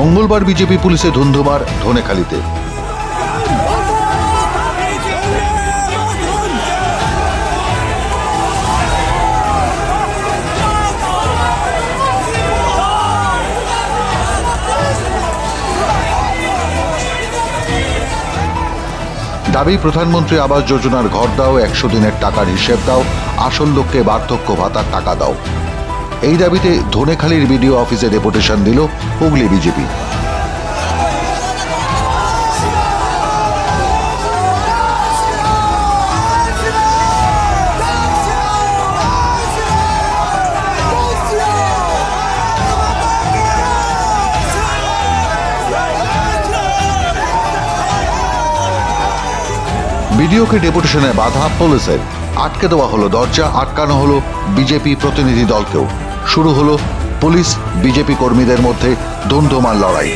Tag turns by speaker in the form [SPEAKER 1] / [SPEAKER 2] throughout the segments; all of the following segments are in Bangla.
[SPEAKER 1] মঙ্গলবার বিজেপি পুলিশে ধুন্ধুমার ধনেখালিতে। দাবি, প্রধানমন্ত্রী আবাস যোজনার ঘর দাও, একশো দিনের টাকার হিসেব দাও, আসল লোককে বার্ধক্য ভাতার টাকা দাও। এই দাবিতে ধনেখালির বিডিও অফিসে ডেপুটেশন দিল হুগলি বিজেপি। বিডিওকে ডেপুটেশনে বাধা, পুলিশের। আটকে দেওয়া হলো দরজা, আটকানো হলো বিজেপি প্রতিনিধি দলকেও। শুরু হলো পুলিশ, বিজেপি কর্মীদের মধ্যে ধুন্ধুমার লড়াই।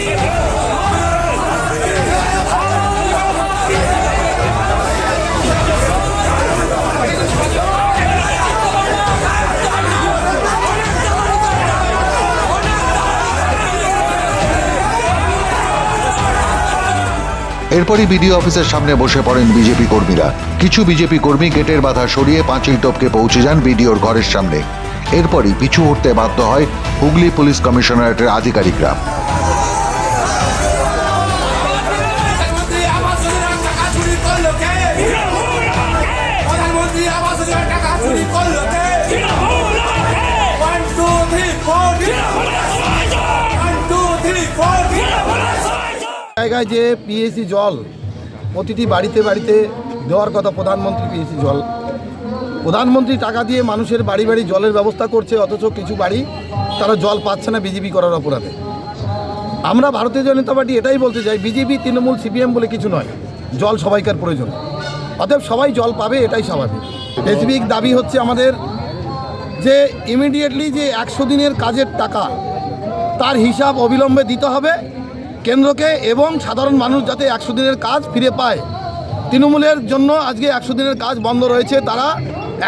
[SPEAKER 1] এরপরই বিডিও অফিসের সামনে বসে পড়েন বিজেপি কর্মীরা। কিছু বিজেপি কর্মী গেটের বাধা সরিয়ে পাঁচিল টপকে পৌঁছে যান বিডিওর ঘরের সামনে। এরপরই পিছু হটতে বাধ্য হয় হুগলি পুলিশ কমিশনারেটের আধিকারিকরা।
[SPEAKER 2] জায়গায় যে পিএসি জল, প্রতিটি বাড়িতে বাড়িতে দেওয়ার কথা প্রধানমন্ত্রী পিএসি জল প্রধানমন্ত্রী টাকা দিয়ে মানুষের বাড়ি বাড়ি জলের ব্যবস্থা করছে, অথচ কিছু বাড়ি তারা জল পাচ্ছে না বিজেপি করার অপরাধে। আমরা ভারতীয় জনতা পার্টি এটাই বলতে চাই, বিজেপি, তৃণমূল, সিপিএম বলে কিছু নয়। জল সবাইকার প্রয়োজন। অতএব সবাই জল পাবে, এটাই স্বাভাবিক। স্পেসিফিক দাবি হচ্ছে আমাদের যে ইমিডিয়েটলি যে একশো দিনের কাজের টাকা, তার হিসাব অবিলম্বে দিতে হবে কেন্দ্রকে এবং সাধারণ মানুষ যাতে একশো দিনের কাজ ফিরে পায়। তৃণমূলের জন্য আজকে একশো দিনের কাজ বন্ধ রয়েছে, তারা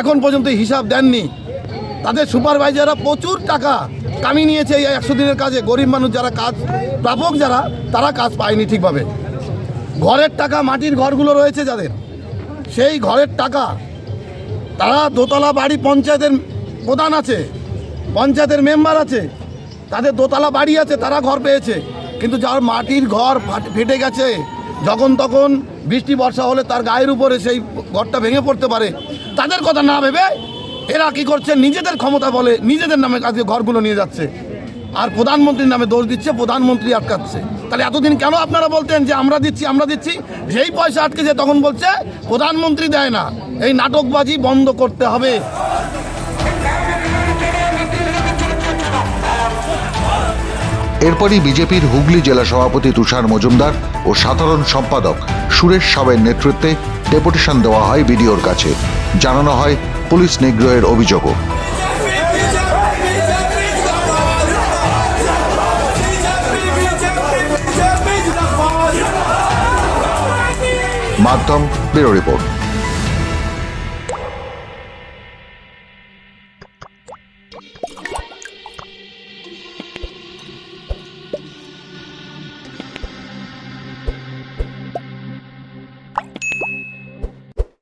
[SPEAKER 2] এখন পর্যন্ত হিসাব দেননি। তাদের সুপারভাইজাররা প্রচুর টাকা কামিয়ে নিয়েছে এই একশো দিনের কাজে। গরিব মানুষ যারা কাজ, প্রাপক যারা, তারা কাজ পায়নি ঠিকভাবে। ঘরের টাকা মাটির ঘরগুলো রয়েছে যাদের। সেই ঘরের টাকা তারা দোতলা বাড়ি পঞ্চায়েতের প্রধান আছে, পঞ্চায়েতের মেম্বার আছে, তাদের দোতলা বাড়ি আছে, তারা ঘর পেয়েছে। কিন্তু যার মাটির ঘর ফেটে গেছে, যখন তখন বৃষ্টি, বর্ষা হলে তার গায়ের উপরে সেই ঘরটা ভেঙে পড়তে পারে। তাদের কথা না ভেবে এরা কি করছে? নিজেদের ক্ষমতা বলে নিজেদের নামে আজকে ঘরগুলো নিয়ে যাচ্ছে। আর প্রধানমন্ত্রীর নামে দোষ দিচ্ছে, প্রধানমন্ত্রী আটকাচ্ছে। তাহলে এতদিন কেন আপনারা বলতেন যে আমরা দিচ্ছি আমরা দিচ্ছি? যেই পয়সা আটকেছে তখন বলছে, প্রধানমন্ত্রী দেয় না। এই নাটকবাজি বন্ধ করতে হবে।
[SPEAKER 1] এরপরই বিজেপির হুগলি জেলা সভাপতি তুষার মজুমদার ও সাধারণ সম্পাদক সুরেশ সাবের নেতৃত্বে ডেপুটেশন দেওয়া হয় বিডিওর কাছে। জানানো হয় পুলিশ নিগ্রহের অভিযোগও। মাধ্যম ব্যুরো রিপোর্ট।